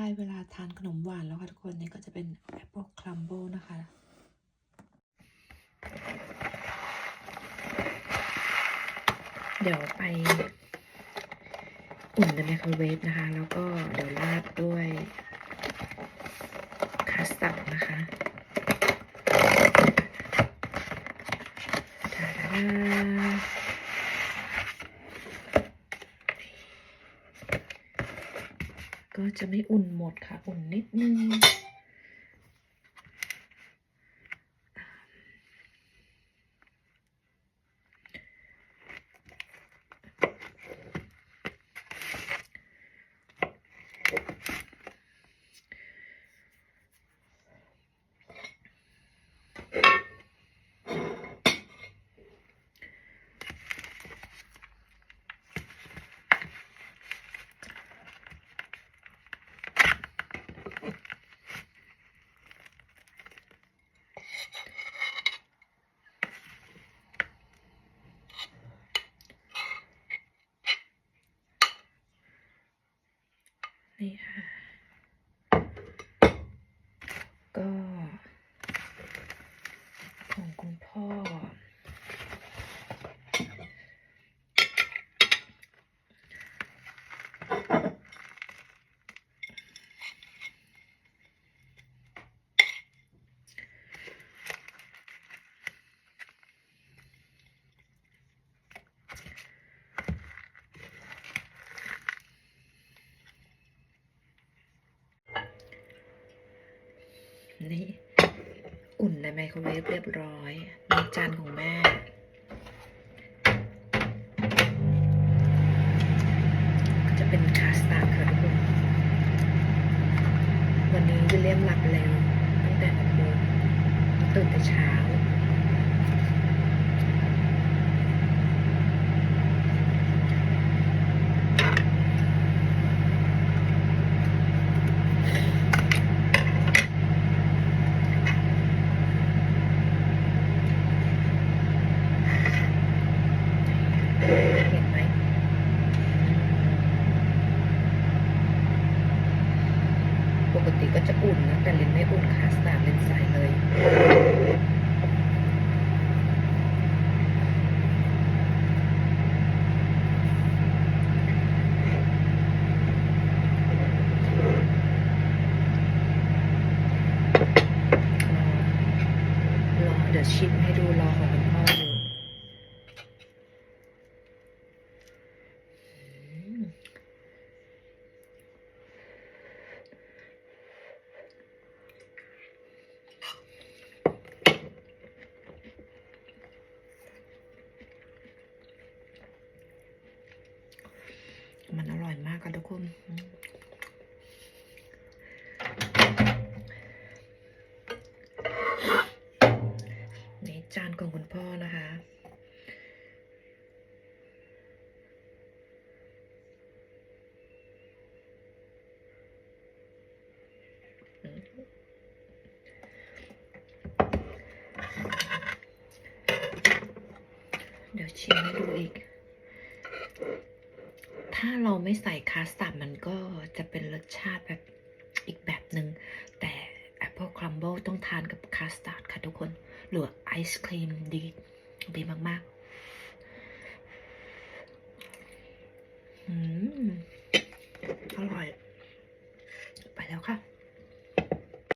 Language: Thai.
ได้เวลาทานขนมหวานแล้วค่ะทุกคนนี่ก็จะเป็นแอปเปิลคลัมโบนะคะ เดี๋ยวไปอุ่นในไมโครเวฟนะคะ แล้วก็เดี๋ยวราดด้วยคัสตาร์ดนะคะทาดาก็ จะไม่อุ่นหมดค่ะ อุ่นนิดนึง นี่ค่ะ ก็ของคุณพ่อ นี่ อุ่นในไมโครเวฟเรียบร้อยในจานของแม่จะเป็นคาสตาร์ดค่ะทุกคนวันนี้วิลเลียมหลับเร็วตั้งแต่หกโมงตื่นแต่เช้า เห็นไหมปกติก็จะอุ่นนะ แต่เลนไม่อุ่นค่ะสตาร์ลินใสเลย รอเดี๋ยวชิมให้ดูรอของคุณพ่ออยู่อืมมันอร่อยมากค่ะทุกคนอืมนี่จานของคุณพ่อนะคะ เดี๋ยว ชิมให้ดูอีก ถ้าเราไม่ใส่คัสตาร์ดมันก็จะเป็นรสชาติแบบอีกแบบหนึ่งแต่แอปเปิลครัมเบิลต้องทานกับคัสตาร์ดค่ะทุกคน หรือไอศครีมดีดีมากๆ อืม